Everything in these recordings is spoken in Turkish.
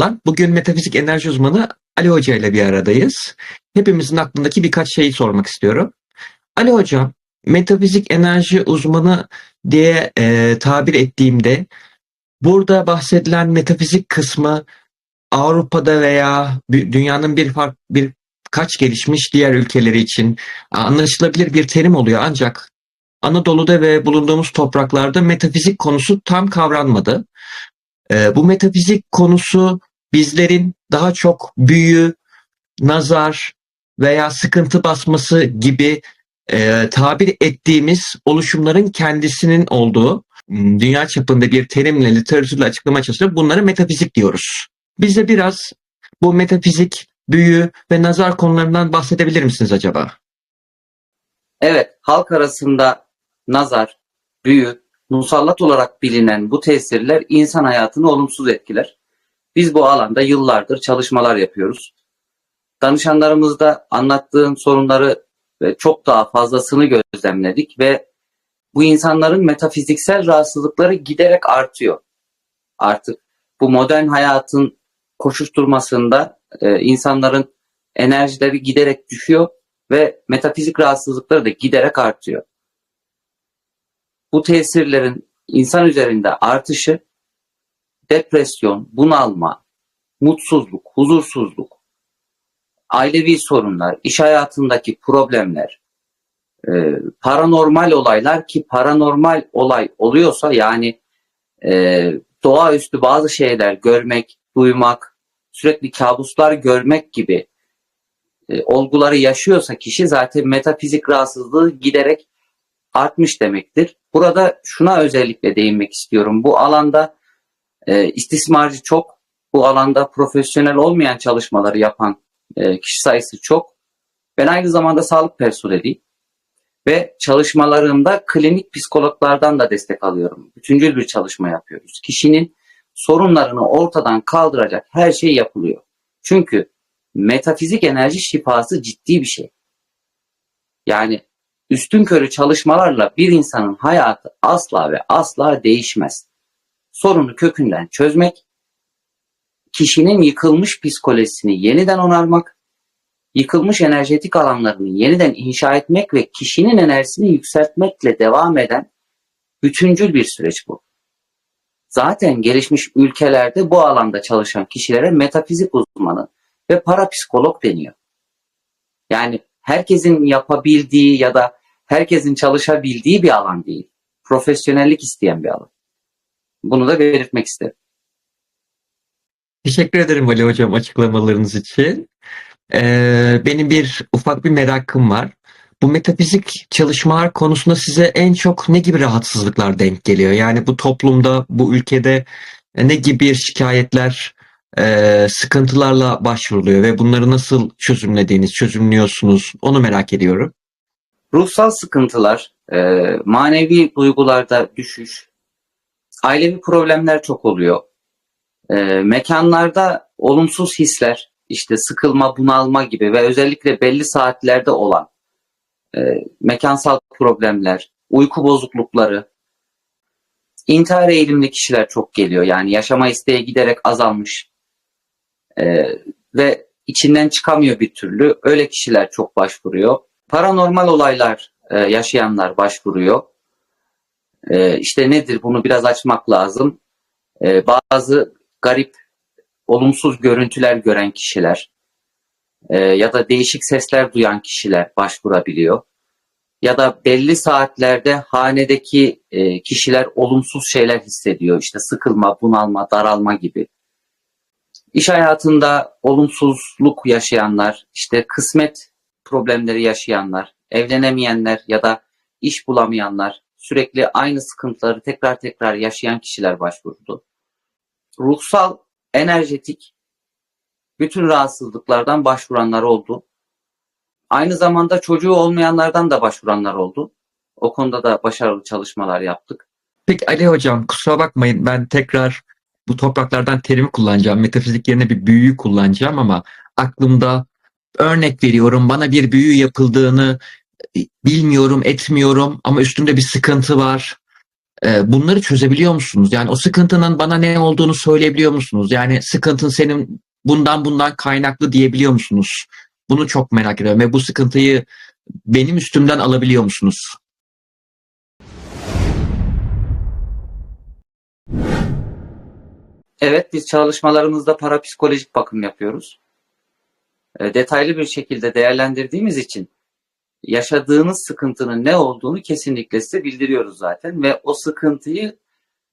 Merhabalar. Bugün metafizik enerji uzmanı Ali Hoca ile bir aradayız. Hepimizin aklındaki birkaç şeyi sormak istiyorum. Ali Hocam, metafizik enerji uzmanı diye e, tabir ettiğimde burada bahsedilen metafizik kısmı Avrupa'da veya dü- dünyanın bir fark bir kaç gelişmiş diğer ülkeleri için anlaşılabilir bir terim oluyor ancak Anadolu'da ve bulunduğumuz topraklarda metafizik konusu tam kavranmadı. Ee, bu metafizik konusu bizlerin daha çok büyü, nazar veya sıkıntı basması gibi e, tabir ettiğimiz oluşumların kendisinin olduğu dünya çapında bir terimle literatürle açıklama çalışıyor. Bunlara metafizik diyoruz. Bize biraz bu metafizik, büyü ve nazar konularından bahsedebilir misiniz acaba? Evet, halk arasında nazar, büyü, musallat olarak bilinen bu tesirler insan hayatını olumsuz etkiler. Biz bu alanda yıllardır çalışmalar yapıyoruz. Danışanlarımızda anlattığım sorunları ve çok daha fazlasını gözlemledik ve bu insanların metafiziksel rahatsızlıkları giderek artıyor. Artık bu modern hayatın koşuşturmasında e, insanların enerjileri giderek düşüyor ve metafizik rahatsızlıkları da giderek artıyor. Bu tesirlerin insan üzerinde artışı depresyon, bunalma, mutsuzluk, huzursuzluk, ailevi sorunlar, iş hayatındaki problemler, e, paranormal olaylar ki paranormal olay oluyorsa yani e, doğaüstü bazı şeyler görmek, duymak, sürekli kabuslar görmek gibi e, olguları yaşıyorsa kişi zaten metafizik rahatsızlığı giderek artmış demektir. Burada şuna özellikle değinmek istiyorum. Bu alanda e, istismarcı çok, bu alanda profesyonel olmayan çalışmaları yapan e, kişi sayısı çok. Ben aynı zamanda sağlık personeliyim ve çalışmalarımda klinik psikologlardan da destek alıyorum. Bütüncül bir çalışma yapıyoruz. Kişinin sorunlarını ortadan kaldıracak her şey yapılıyor. Çünkü metafizik enerji şifası ciddi bir şey. Yani üstün körü çalışmalarla bir insanın hayatı asla ve asla değişmez. Sorunu kökünden çözmek, kişinin yıkılmış psikolojisini yeniden onarmak, yıkılmış enerjetik alanlarını yeniden inşa etmek ve kişinin enerjisini yükseltmekle devam eden bütüncül bir süreç bu. Zaten gelişmiş ülkelerde bu alanda çalışan kişilere metafizik uzmanı ve parapsikolog deniyor. Yani herkesin yapabildiği ya da herkesin çalışabildiği bir alan değil. Profesyonellik isteyen bir alan. Bunu da belirtmek isterim. Teşekkür ederim Ali Hocam açıklamalarınız için. Ee, benim bir ufak bir merakım var. Bu metafizik çalışmalar konusunda size en çok ne gibi rahatsızlıklar denk geliyor? Yani bu toplumda, bu ülkede ne gibi şikayetler, e, sıkıntılarla başvuruluyor ve bunları nasıl çözümlediğiniz, çözümlüyorsunuz onu merak ediyorum. Ruhsal sıkıntılar, e, manevi duygularda düşüş, ailevi problemler çok oluyor. E, mekanlarda olumsuz hisler, işte sıkılma, bunalma gibi ve özellikle belli saatlerde olan e, mekansal problemler, uyku bozuklukları, intihar eğilimli kişiler çok geliyor. Yani yaşama isteği giderek azalmış e, ve içinden çıkamıyor bir türlü. Öyle kişiler çok başvuruyor. Paranormal olaylar e, yaşayanlar başvuruyor. E, işte nedir bunu biraz açmak lazım. E, bazı garip, olumsuz görüntüler gören kişiler e, ya da değişik sesler duyan kişiler başvurabiliyor. Ya da belli saatlerde hanedeki e, kişiler olumsuz şeyler hissediyor. İşte sıkılma, bunalma, daralma gibi. İş hayatında olumsuzluk yaşayanlar, işte kısmet problemleri yaşayanlar, evlenemeyenler ya da iş bulamayanlar, sürekli aynı sıkıntıları tekrar tekrar yaşayan kişiler başvurdu. Ruhsal, enerjetik bütün rahatsızlıklardan başvuranlar oldu. Aynı zamanda çocuğu olmayanlardan da başvuranlar oldu. O konuda da başarılı çalışmalar yaptık. Peki Ali Hocam kusura bakmayın ben tekrar bu topraklardan terimi kullanacağım. Metafizik yerine bir büyüyü kullanacağım ama aklımda örnek veriyorum bana bir büyü yapıldığını bilmiyorum etmiyorum ama üstümde bir sıkıntı var. e, bunları çözebiliyor musunuz? Yani o sıkıntının bana ne olduğunu söyleyebiliyor musunuz? Yani sıkıntın senin bundan bundan kaynaklı diyebiliyor musunuz? Bunu çok merak ediyorum ve bu sıkıntıyı benim üstümden alabiliyor musunuz? Evet, biz çalışmalarımızda parapsikolojik bakım yapıyoruz. E, detaylı bir şekilde değerlendirdiğimiz için yaşadığınız sıkıntının ne olduğunu kesinlikle size bildiriyoruz zaten ve o sıkıntıyı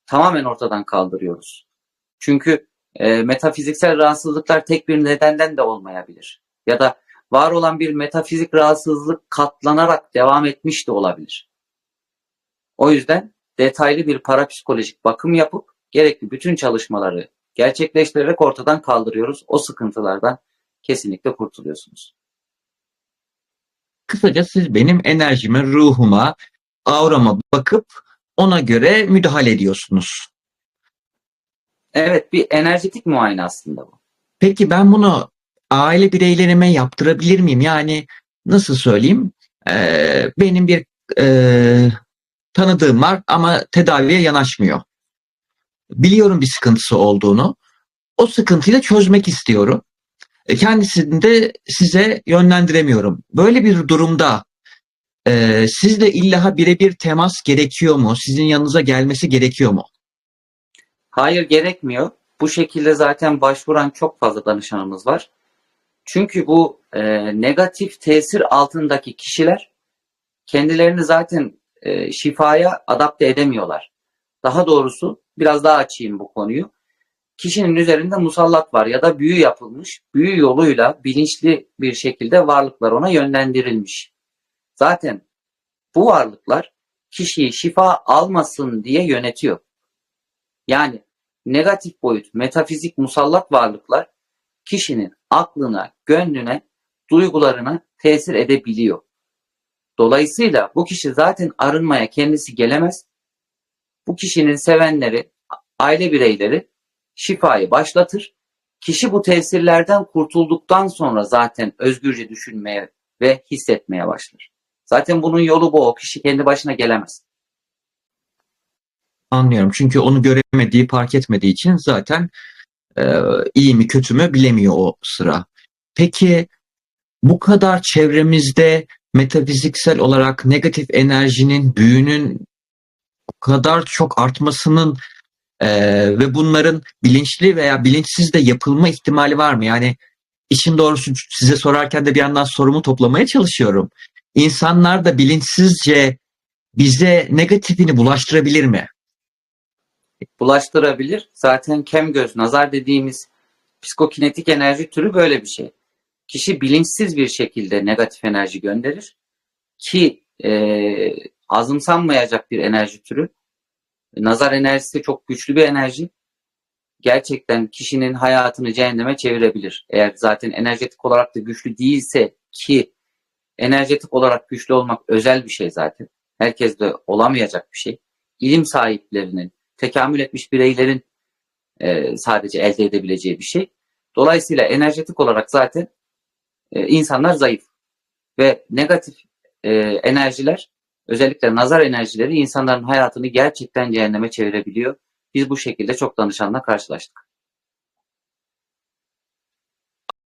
tamamen ortadan kaldırıyoruz. Çünkü e, metafiziksel rahatsızlıklar tek bir nedenden de olmayabilir. Ya da var olan bir metafizik rahatsızlık katlanarak devam etmiş de olabilir. O yüzden detaylı bir parapsikolojik bakım yapıp gerekli bütün çalışmaları gerçekleştirerek ortadan kaldırıyoruz. O sıkıntılardan kesinlikle kurtuluyorsunuz. Kısaca siz benim enerjime, ruhuma, aurama bakıp ona göre müdahale ediyorsunuz. Evet bir enerjetik muayene aslında bu. Peki ben bunu aile bireylerime yaptırabilir miyim? Yani nasıl söyleyeyim? Ee, benim bir e, tanıdığım var ama tedaviye yanaşmıyor. Biliyorum bir sıkıntısı olduğunu. O sıkıntıyı da çözmek istiyorum. E, Kendisini de size yönlendiremiyorum. Böyle bir durumda e, sizle illa birebir temas gerekiyor mu? Sizin yanınıza gelmesi gerekiyor mu? Hayır gerekmiyor. Bu şekilde zaten başvuran çok fazla danışanımız var. Çünkü bu e, negatif tesir altındaki kişiler kendilerini zaten e, şifaya adapte edemiyorlar. Daha doğrusu biraz daha açayım bu konuyu. Kişinin üzerinde musallat var ya da büyü yapılmış. Büyü yoluyla bilinçli bir şekilde varlıklar ona yönlendirilmiş. Zaten bu varlıklar kişiyi şifa almasın diye yönetiyor. Yani negatif boyut, metafizik musallat varlıklar kişinin aklına, gönlüne, duygularına tesir edebiliyor. Dolayısıyla bu kişi zaten arınmaya kendisi gelemez. Bu kişinin sevenleri, aile bireyleri şifayı başlatır. Kişi bu tesirlerden kurtulduktan sonra zaten özgürce düşünmeye ve hissetmeye başlar. Zaten bunun yolu bu. O kişi kendi başına gelemez. Anlıyorum. Çünkü onu göremediği, fark etmediği için zaten e, iyi mi kötü mü bilemiyor o sıra. Peki bu kadar çevremizde metafiziksel olarak negatif enerjinin, büyünün o kadar çok artmasının e, ve bunların bilinçli veya bilinçsiz de yapılma ihtimali var mı? Yani işin doğrusu size sorarken de bir yandan sorumu toplamaya çalışıyorum. İnsanlar da bilinçsizce bize negatifini bulaştırabilir mi? bulaştırabilir. Zaten kem göz, nazar dediğimiz psikokinetik enerji türü böyle bir şey. Kişi bilinçsiz bir şekilde negatif enerji gönderir ki e, azımsanmayacak bir enerji türü. Nazar enerjisi çok güçlü bir enerji. Gerçekten kişinin hayatını cehenneme çevirebilir. Eğer zaten enerjetik olarak da güçlü değilse ki enerjetik olarak güçlü olmak özel bir şey zaten. Herkes de olamayacak bir şey. İlim sahiplerinin, tekamül etmiş bireylerin e, sadece elde edebileceği bir şey. Dolayısıyla enerjetik olarak zaten e, insanlar zayıf ve negatif e, enerjiler özellikle nazar enerjileri insanların hayatını gerçekten cehenneme çevirebiliyor. Biz bu şekilde çok danışanla karşılaştık.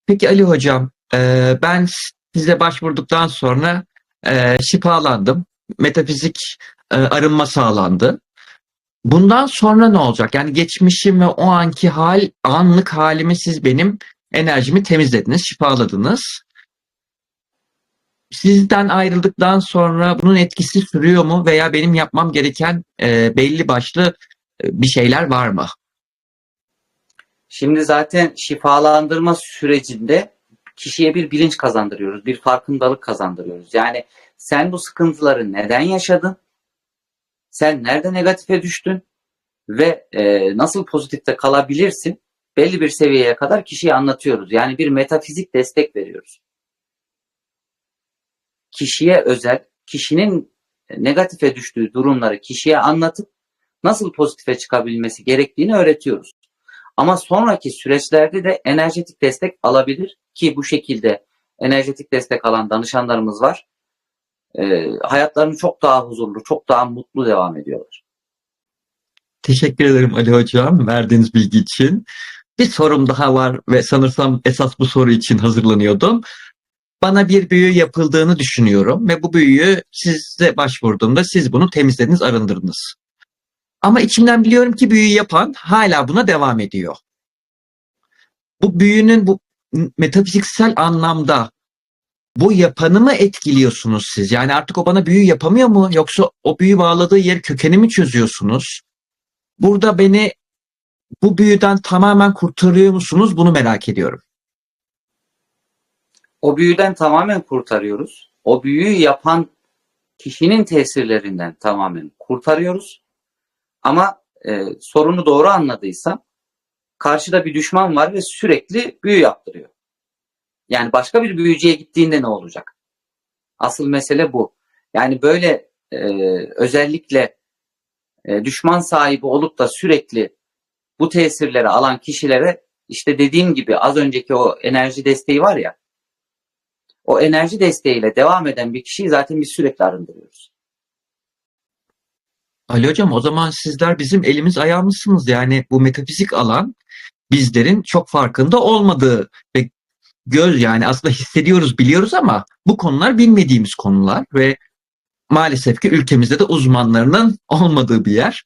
Peki Ali Hocam, e, ben size başvurduktan sonra e, şifalandım. Metafizik e, arınma sağlandı. Bundan sonra ne olacak? Yani geçmişim ve o anki hal, anlık halimi siz benim enerjimi temizlediniz, şifaladınız. Sizden ayrıldıktan sonra bunun etkisi sürüyor mu veya benim yapmam gereken e, belli başlı e, bir şeyler var mı? Şimdi zaten şifalandırma sürecinde kişiye bir bilinç kazandırıyoruz, bir farkındalık kazandırıyoruz. Yani sen bu sıkıntıları neden yaşadın? Sen nerede negatife düştün? Ve e, nasıl pozitifte kalabilirsin? Belli bir seviyeye kadar kişiye anlatıyoruz. Yani bir metafizik destek veriyoruz. Kişiye özel, kişinin negatife düştüğü durumları kişiye anlatıp nasıl pozitife çıkabilmesi gerektiğini öğretiyoruz. Ama sonraki süreçlerde de enerjetik destek alabilir ki bu şekilde enerjetik destek alan danışanlarımız var. E, hayatlarını çok daha huzurlu, çok daha mutlu devam ediyorlar. Teşekkür ederim Ali Hocam verdiğiniz bilgi için. Bir sorum daha var ve sanırsam esas bu soru için hazırlanıyordum. Bana bir büyü yapıldığını düşünüyorum ve bu büyüyü size başvurduğumda siz bunu temizlediniz, arındırdınız. Ama içimden biliyorum ki büyü yapan hala buna devam ediyor. Bu büyünün bu metafiziksel anlamda bu yapanı mı etkiliyorsunuz siz? Yani artık o bana büyü yapamıyor mu? Yoksa o büyü bağladığı yer kökeni mi çözüyorsunuz? Burada beni bu büyüden tamamen kurtarıyor musunuz? Bunu merak ediyorum. O büyüden tamamen kurtarıyoruz. O büyüyü yapan kişinin tesirlerinden tamamen kurtarıyoruz. Ama e, sorunu doğru anladıysam karşıda bir düşman var ve sürekli büyü yaptırıyor. Yani başka bir büyücüye gittiğinde ne olacak? Asıl mesele bu. Yani böyle e, özellikle e, düşman sahibi olup da sürekli bu tesirleri alan kişilere işte dediğim gibi az önceki o enerji desteği var ya o enerji desteğiyle devam eden bir kişiyi zaten biz sürekli arındırıyoruz. Ali Hocam o zaman sizler bizim elimiz ayağımızsınız. Yani bu metafizik alan bizlerin çok farkında olmadığı ve göz yani aslında hissediyoruz biliyoruz ama bu konular bilmediğimiz konular ve maalesef ki ülkemizde de uzmanlarının olmadığı bir yer.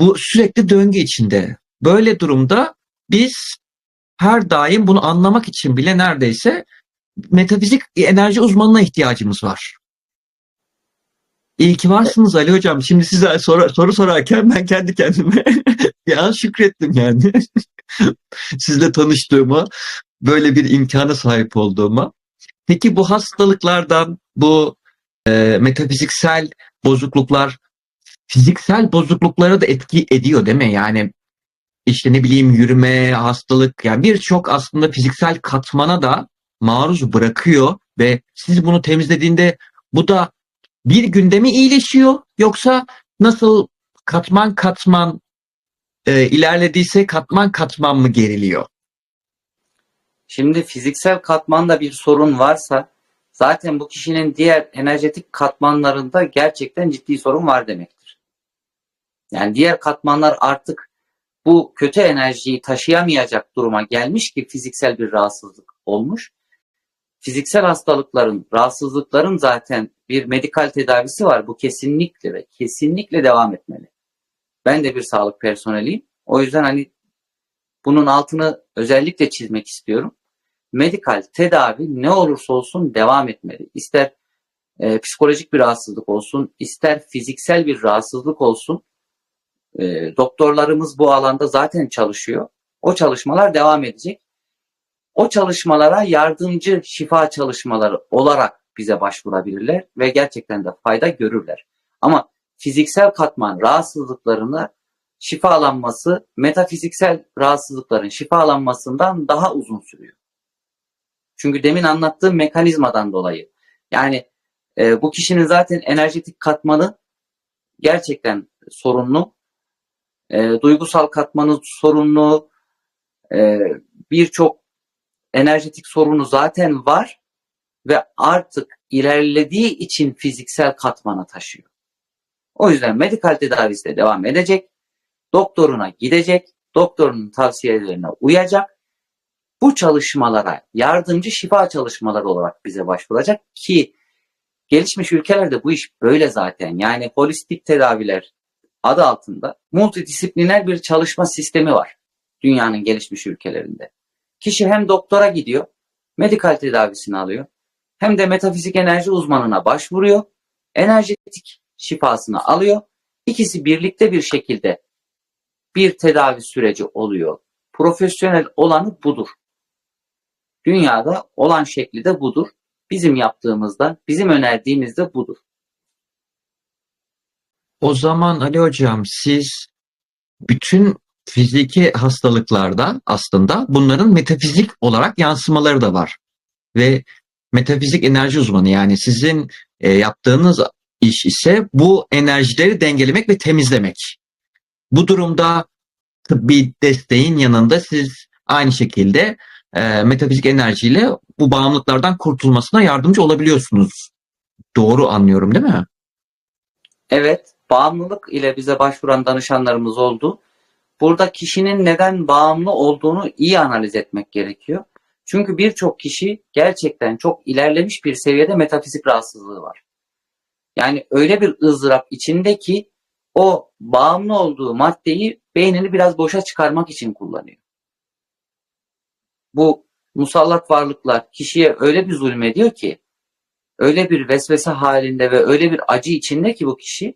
Bu sürekli döngü içinde. Böyle durumda biz her daim bunu anlamak için bile neredeyse metafizik enerji uzmanına ihtiyacımız var. İyi ki varsınız Ali Hocam. Şimdi size soru, soru sorarken ben kendi kendime an şükrettim yani. Sizle tanıştığıma, böyle bir imkana sahip olduğuma. Peki bu hastalıklardan, bu e, metafiziksel bozukluklar fiziksel bozukluklara da etki ediyor değil mi? Yani işte ne bileyim yürüme, hastalık yani birçok aslında fiziksel katmana da maruz bırakıyor ve siz bunu temizlediğinde bu da bir günde mi iyileşiyor yoksa nasıl katman katman e, ilerlediyse katman katman mı geriliyor? Şimdi fiziksel katmanda bir sorun varsa zaten bu kişinin diğer enerjetik katmanlarında gerçekten ciddi sorun var demektir. Yani diğer katmanlar artık bu kötü enerjiyi taşıyamayacak duruma gelmiş ki fiziksel bir rahatsızlık olmuş. Fiziksel hastalıkların, rahatsızlıkların zaten bir medikal tedavisi var. Bu kesinlikle ve kesinlikle devam etmeli. Ben de bir sağlık personeliyim. O yüzden hani bunun altını özellikle çizmek istiyorum. Medikal tedavi ne olursa olsun devam etmeli. İster e, psikolojik bir rahatsızlık olsun, ister fiziksel bir rahatsızlık olsun. E, doktorlarımız bu alanda zaten çalışıyor. O çalışmalar devam edecek. O çalışmalara yardımcı şifa çalışmaları olarak bize başvurabilirler ve gerçekten de fayda görürler. Ama fiziksel katman rahatsızlıklarına şifalanması metafiziksel rahatsızlıkların şifalanmasından daha uzun sürüyor. Çünkü demin anlattığım mekanizmadan dolayı. Yani e, bu kişinin zaten enerjetik katmanı gerçekten sorunlu. E, duygusal katmanı sorunlu. E, Birçok enerjetik sorunu zaten var ve artık ilerlediği için fiziksel katmana taşıyor. O yüzden medikal tedavisi de devam edecek. Doktoruna gidecek. Doktorunun tavsiyelerine uyacak. Bu çalışmalara yardımcı şifa çalışmaları olarak bize başvuracak ki gelişmiş ülkelerde bu iş böyle zaten. Yani holistik tedaviler adı altında multidisipliner bir çalışma sistemi var dünyanın gelişmiş ülkelerinde. Kişi hem doktora gidiyor, medikal tedavisini alıyor, hem de metafizik enerji uzmanına başvuruyor, enerjetik şifasını alıyor. İkisi birlikte bir şekilde bir tedavi süreci oluyor. Profesyonel olanı budur. Dünyada olan şekli de budur. Bizim yaptığımızda, bizim önerdiğimiz de budur. O zaman Ali Hocam siz bütün fiziki hastalıklarda aslında bunların metafizik olarak yansımaları da var. Ve metafizik enerji uzmanı yani sizin e, yaptığınız iş ise bu enerjileri dengelemek ve temizlemek. Bu durumda tıbbi desteğin yanında siz aynı şekilde e, metafizik enerjiyle bu bağımlılıklardan kurtulmasına yardımcı olabiliyorsunuz. Doğru anlıyorum değil mi? Evet, bağımlılık ile bize başvuran danışanlarımız oldu. Burada kişinin neden bağımlı olduğunu iyi analiz etmek gerekiyor. Çünkü birçok kişi gerçekten çok ilerlemiş bir seviyede metafizik rahatsızlığı var. Yani öyle bir ızdırap içinde ki o bağımlı olduğu maddeyi beynini biraz boşa çıkarmak için kullanıyor. Bu musallat varlıklar kişiye öyle bir zulmediyor ki öyle bir vesvese halinde ve öyle bir acı içinde ki bu kişi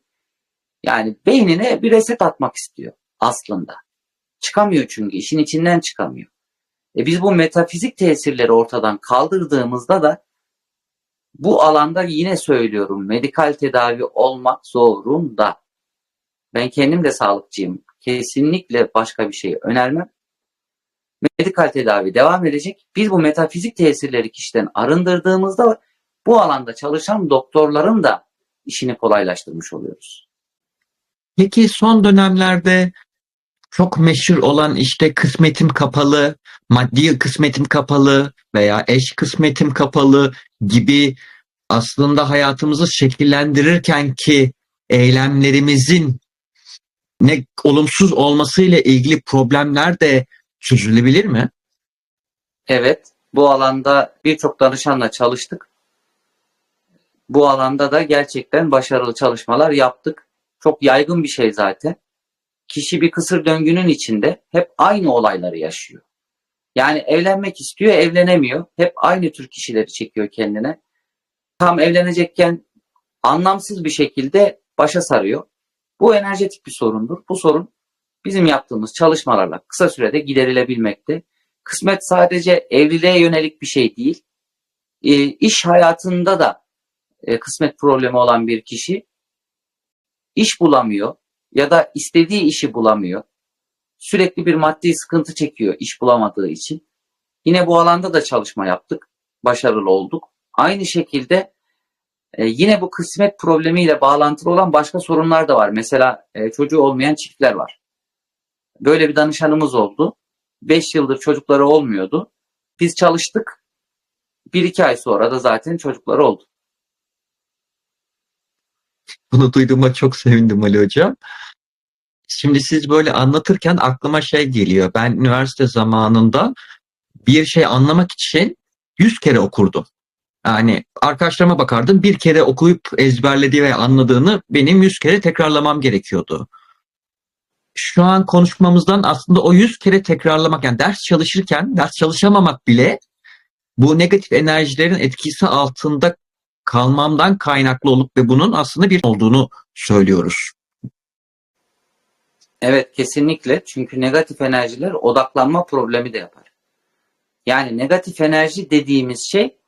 yani beynine bir reset atmak istiyor aslında. Çıkamıyor çünkü işin içinden çıkamıyor. E biz bu metafizik tesirleri ortadan kaldırdığımızda da bu alanda yine söylüyorum medikal tedavi olmak zorunda. Ben kendim de sağlıkçıyım. Kesinlikle başka bir şey önermem. Medikal tedavi devam edecek. Biz bu metafizik tesirleri kişiden arındırdığımızda bu alanda çalışan doktorların da işini kolaylaştırmış oluyoruz. Peki son dönemlerde çok meşhur olan işte kısmetim kapalı, maddi kısmetim kapalı veya eş kısmetim kapalı gibi aslında hayatımızı şekillendirirken ki eylemlerimizin ne olumsuz olmasıyla ilgili problemler de çözülebilir mi? Evet, bu alanda birçok danışanla çalıştık. Bu alanda da gerçekten başarılı çalışmalar yaptık. Çok yaygın bir şey zaten. Kişi bir kısır döngünün içinde hep aynı olayları yaşıyor. Yani evlenmek istiyor, evlenemiyor. Hep aynı tür kişileri çekiyor kendine. Tam evlenecekken anlamsız bir şekilde başa sarıyor. Bu enerjetik bir sorundur. Bu sorun bizim yaptığımız çalışmalarla kısa sürede giderilebilmekte. Kısmet sadece evliliğe yönelik bir şey değil. E, iş hayatında da e, kısmet problemi olan bir kişi iş bulamıyor ya da istediği işi bulamıyor. Sürekli bir maddi sıkıntı çekiyor iş bulamadığı için. Yine bu alanda da çalışma yaptık. Başarılı olduk. Aynı şekilde e, yine bu kısmet problemiyle bağlantılı olan başka sorunlar da var. Mesela e, çocuğu olmayan çiftler var. Böyle bir danışanımız oldu. 5 yıldır çocukları olmuyordu. Biz çalıştık. 1-2 ay sonra da zaten çocukları oldu. Bunu duyduğuma çok sevindim Ali Hocam. Şimdi siz böyle anlatırken aklıma şey geliyor. Ben üniversite zamanında bir şey anlamak için 100 kere okurdum. Yani arkadaşlarıma bakardım bir kere okuyup ezberlediği ve anladığını benim 100 kere tekrarlamam gerekiyordu. Şu an konuşmamızdan aslında o 100 kere tekrarlamak yani ders çalışırken ders çalışamamak bile bu negatif enerjilerin etkisi altında kalmamdan kaynaklı olup ve bunun aslında bir olduğunu söylüyoruz. Evet kesinlikle çünkü negatif enerjiler odaklanma problemi de yapar. Yani negatif enerji dediğimiz şey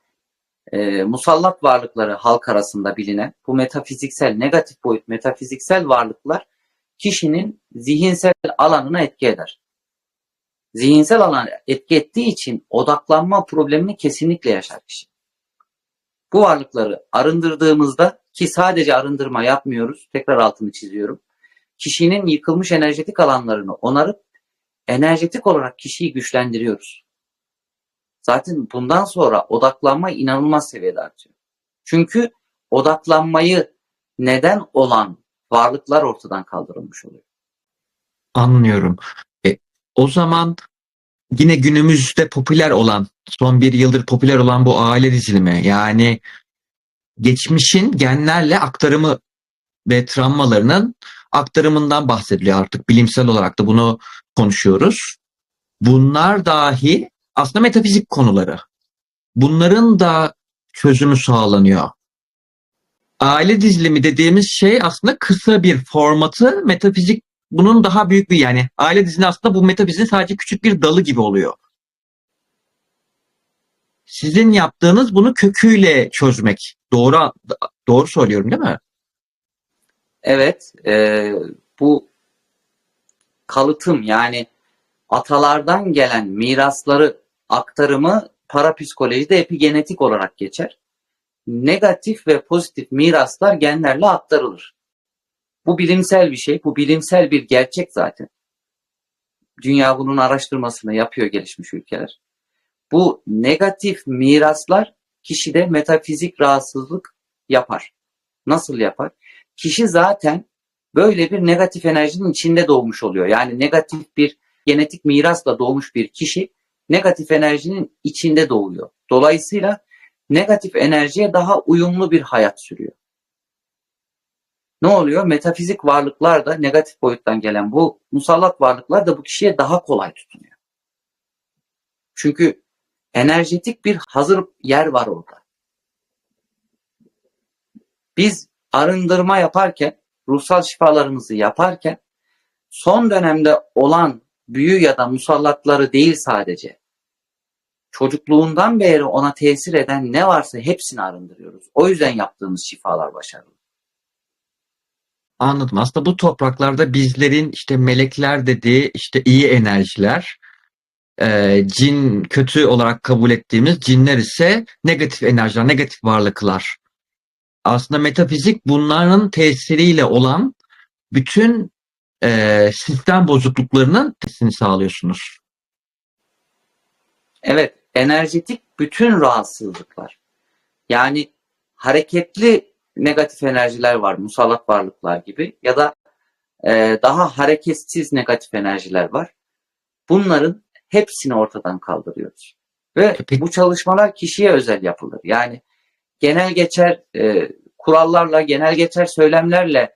e, musallat varlıkları halk arasında bilinen bu metafiziksel negatif boyut metafiziksel varlıklar kişinin zihinsel alanına etki eder. Zihinsel alan etki ettiği için odaklanma problemini kesinlikle yaşar kişi. Bu varlıkları arındırdığımızda ki sadece arındırma yapmıyoruz, tekrar altını çiziyorum. Kişinin yıkılmış enerjetik alanlarını onarıp enerjetik olarak kişiyi güçlendiriyoruz. Zaten bundan sonra odaklanma inanılmaz seviyede artıyor. Çünkü odaklanmayı neden olan varlıklar ortadan kaldırılmış oluyor. Anlıyorum. E, o zaman yine günümüzde popüler olan, son bir yıldır popüler olan bu aile dizilimi yani geçmişin genlerle aktarımı ve travmalarının aktarımından bahsediliyor artık bilimsel olarak da bunu konuşuyoruz. Bunlar dahi aslında metafizik konuları. Bunların da çözümü sağlanıyor. Aile dizilimi dediğimiz şey aslında kısa bir formatı metafizik bunun daha büyük bir yani aile dizini aslında bu metafizin sadece küçük bir dalı gibi oluyor. Sizin yaptığınız bunu köküyle çözmek. Doğru doğru söylüyorum değil mi? Evet, e, bu kalıtım yani atalardan gelen mirasları aktarımı parapsikolojide epigenetik olarak geçer. Negatif ve pozitif miraslar genlerle aktarılır. Bu bilimsel bir şey, bu bilimsel bir gerçek zaten. Dünya bunun araştırmasını yapıyor gelişmiş ülkeler. Bu negatif miraslar kişide metafizik rahatsızlık yapar. Nasıl yapar? Kişi zaten böyle bir negatif enerjinin içinde doğmuş oluyor. Yani negatif bir genetik mirasla doğmuş bir kişi negatif enerjinin içinde doğuyor. Dolayısıyla negatif enerjiye daha uyumlu bir hayat sürüyor. Ne oluyor? Metafizik varlıklar da negatif boyuttan gelen bu musallat varlıklar da bu kişiye daha kolay tutunuyor. Çünkü enerjetik bir hazır yer var orada. Biz arındırma yaparken, ruhsal şifalarımızı yaparken son dönemde olan büyü ya da musallatları değil sadece çocukluğundan beri ona tesir eden ne varsa hepsini arındırıyoruz. O yüzden yaptığımız şifalar başarılı. Anladım. Aslında bu topraklarda bizlerin işte melekler dediği işte iyi enerjiler, e, cin kötü olarak kabul ettiğimiz cinler ise negatif enerjiler, negatif varlıklar. Aslında metafizik bunların tesiriyle olan bütün e, sistem bozukluklarının tesini sağlıyorsunuz. Evet, enerjetik bütün rahatsızlıklar. Yani hareketli negatif enerjiler var, musallat varlıklar gibi ya da e, daha hareketsiz negatif enerjiler var. Bunların hepsini ortadan kaldırıyoruz. Ve Peki. bu çalışmalar kişiye özel yapılır. Yani genel geçer e, kurallarla, genel geçer söylemlerle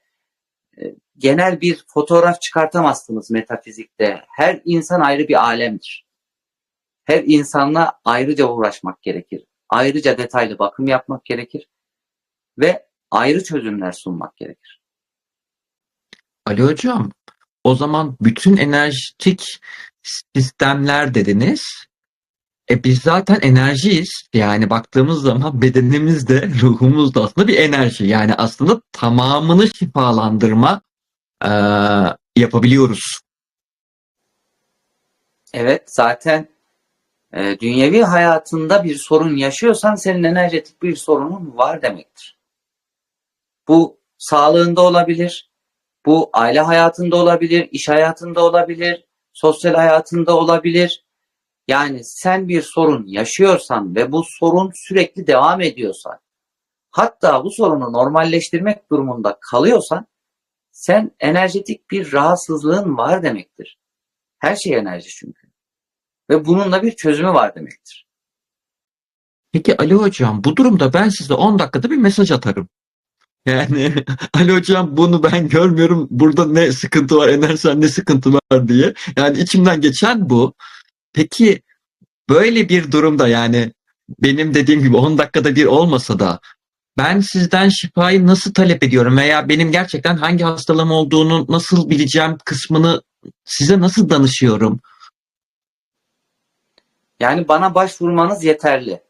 e, genel bir fotoğraf çıkartamazsınız metafizikte. Her insan ayrı bir alemdir. Her insanla ayrıca uğraşmak gerekir. Ayrıca detaylı bakım yapmak gerekir. Ve ayrı çözümler sunmak gerekir. Ali Hocam, o zaman bütün enerjitik sistemler dediniz. E biz zaten enerjiyiz. Yani baktığımız zaman bedenimiz de ruhumuz da aslında bir enerji. Yani aslında tamamını şifalandırma e, yapabiliyoruz. Evet zaten e, dünyevi hayatında bir sorun yaşıyorsan senin enerjetik bir sorunun var demektir. Bu sağlığında olabilir, bu aile hayatında olabilir, iş hayatında olabilir, sosyal hayatında olabilir. Yani sen bir sorun yaşıyorsan ve bu sorun sürekli devam ediyorsa, hatta bu sorunu normalleştirmek durumunda kalıyorsan, sen enerjetik bir rahatsızlığın var demektir. Her şey enerji çünkü. Ve bunun da bir çözümü var demektir. Peki Ali Hocam bu durumda ben size 10 dakikada bir mesaj atarım. Yani Ali Hocam bunu ben görmüyorum. Burada ne sıkıntı var, enerjiden ne sıkıntı var diye. Yani içimden geçen bu. Peki böyle bir durumda yani benim dediğim gibi 10 dakikada bir olmasa da ben sizden şifayı nasıl talep ediyorum veya benim gerçekten hangi hastalığım olduğunu nasıl bileceğim kısmını size nasıl danışıyorum? Yani bana başvurmanız yeterli.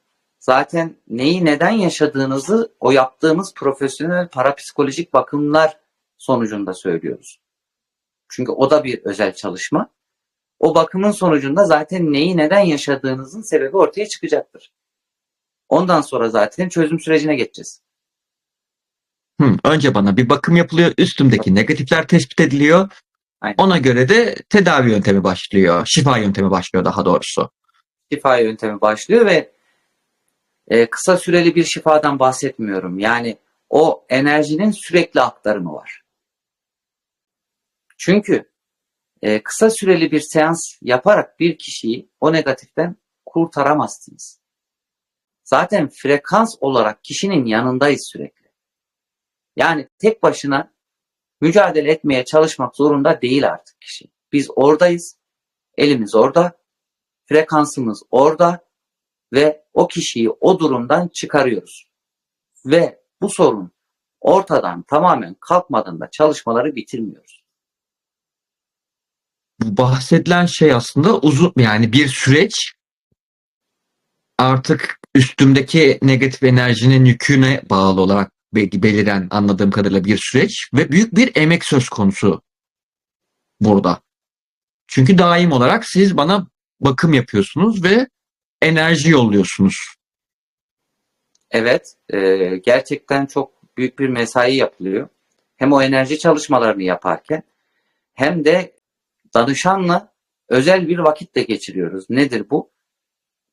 Zaten neyi neden yaşadığınızı o yaptığımız profesyonel parapsikolojik bakımlar sonucunda söylüyoruz. Çünkü o da bir özel çalışma. O bakımın sonucunda zaten neyi neden yaşadığınızın sebebi ortaya çıkacaktır. Ondan sonra zaten çözüm sürecine geçeceğiz. Hı, önce bana bir bakım yapılıyor, üstümdeki negatifler tespit ediliyor. Aynen. Ona göre de tedavi yöntemi başlıyor, şifa yöntemi başlıyor daha doğrusu. şifa yöntemi başlıyor ve e, kısa süreli bir şifadan bahsetmiyorum. Yani o enerjinin sürekli aktarımı var. Çünkü e, kısa süreli bir seans yaparak bir kişiyi o negatiften kurtaramazsınız. Zaten frekans olarak kişinin yanındayız sürekli. Yani tek başına mücadele etmeye çalışmak zorunda değil artık kişi. Biz oradayız. Elimiz orada. Frekansımız orada ve o kişiyi o durumdan çıkarıyoruz. Ve bu sorun ortadan tamamen kalkmadan da çalışmaları bitirmiyoruz. Bu bahsedilen şey aslında uzun yani bir süreç artık üstümdeki negatif enerjinin yüküne bağlı olarak be- beliren anladığım kadarıyla bir süreç ve büyük bir emek söz konusu burada. Çünkü daim olarak siz bana bakım yapıyorsunuz ve enerji yolluyorsunuz. Evet, e, gerçekten çok büyük bir mesai yapılıyor. Hem o enerji çalışmalarını yaparken hem de danışanla özel bir vakit de geçiriyoruz. Nedir bu?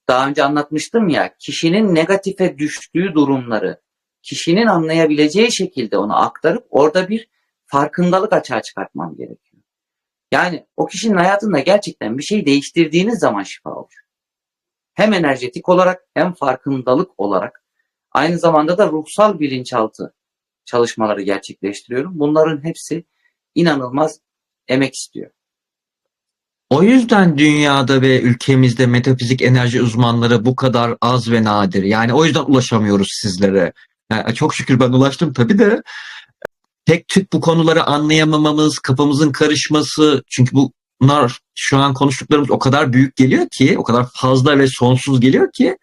Daha önce anlatmıştım ya, kişinin negatife düştüğü durumları kişinin anlayabileceği şekilde onu aktarıp orada bir farkındalık açığa çıkartmam gerekiyor. Yani o kişinin hayatında gerçekten bir şey değiştirdiğiniz zaman şifa olur. Hem enerjetik olarak hem farkındalık olarak aynı zamanda da ruhsal bilinçaltı çalışmaları gerçekleştiriyorum. Bunların hepsi inanılmaz emek istiyor. O yüzden dünyada ve ülkemizde metafizik enerji uzmanları bu kadar az ve nadir. Yani o yüzden ulaşamıyoruz sizlere. Yani çok şükür ben ulaştım tabii de tek tük bu konuları anlayamamamız, kafamızın karışması çünkü bu bunlar şu an konuştuklarımız o kadar büyük geliyor ki, o kadar fazla ve sonsuz geliyor ki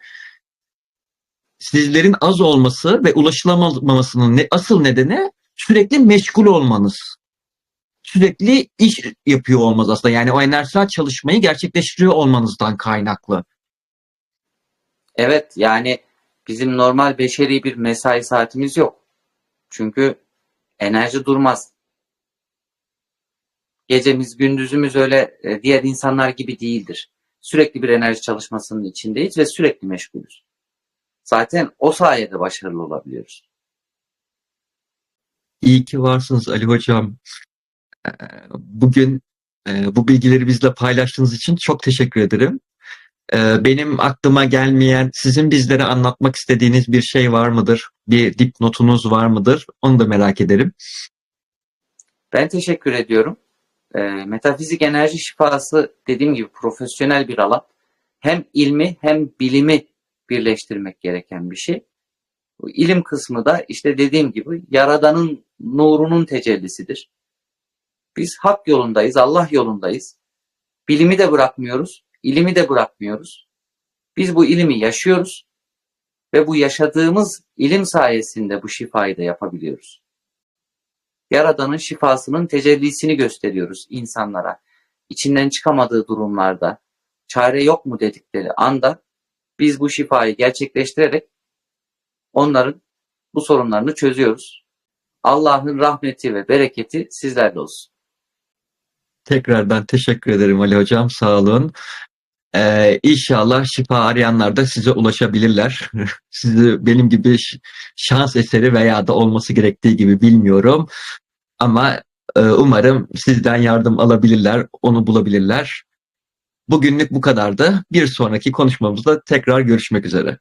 sizlerin az olması ve ulaşılamamasının ne, asıl nedeni sürekli meşgul olmanız. Sürekli iş yapıyor olmanız aslında. Yani o enerjisel çalışmayı gerçekleştiriyor olmanızdan kaynaklı. Evet yani bizim normal beşeri bir mesai saatimiz yok. Çünkü enerji durmaz. Gecemiz gündüzümüz öyle e, diğer insanlar gibi değildir. Sürekli bir enerji çalışmasının içindeyiz ve sürekli meşgulüz. Zaten o sayede başarılı olabiliyoruz. İyi ki varsınız Ali Hocam. Ee, Bugün e, bu bilgileri bizle paylaştığınız için çok teşekkür ederim. Benim aklıma gelmeyen, sizin bizlere anlatmak istediğiniz bir şey var mıdır? Bir dipnotunuz var mıdır? Onu da merak ederim. Ben teşekkür ediyorum. E, metafizik enerji şifası dediğim gibi profesyonel bir alan. Hem ilmi hem bilimi birleştirmek gereken bir şey. Bu ilim kısmı da işte dediğim gibi Yaradan'ın nurunun tecellisidir. Biz hak yolundayız, Allah yolundayız. Bilimi de bırakmıyoruz, ilimi de bırakmıyoruz. Biz bu ilimi yaşıyoruz ve bu yaşadığımız ilim sayesinde bu şifayı da yapabiliyoruz. Yaradan'ın şifasının tecellisini gösteriyoruz insanlara. İçinden çıkamadığı durumlarda, çare yok mu dedikleri anda biz bu şifayı gerçekleştirerek onların bu sorunlarını çözüyoruz. Allah'ın rahmeti ve bereketi sizlerle olsun. Tekrardan teşekkür ederim Ali Hocam. Sağ olun. Ee, inşallah şifa arayanlar da size ulaşabilirler. Sizi benim gibi şans eseri veya da olması gerektiği gibi bilmiyorum. Ama e, umarım sizden yardım alabilirler, onu bulabilirler. Bugünlük bu kadardı. Bir sonraki konuşmamızda tekrar görüşmek üzere.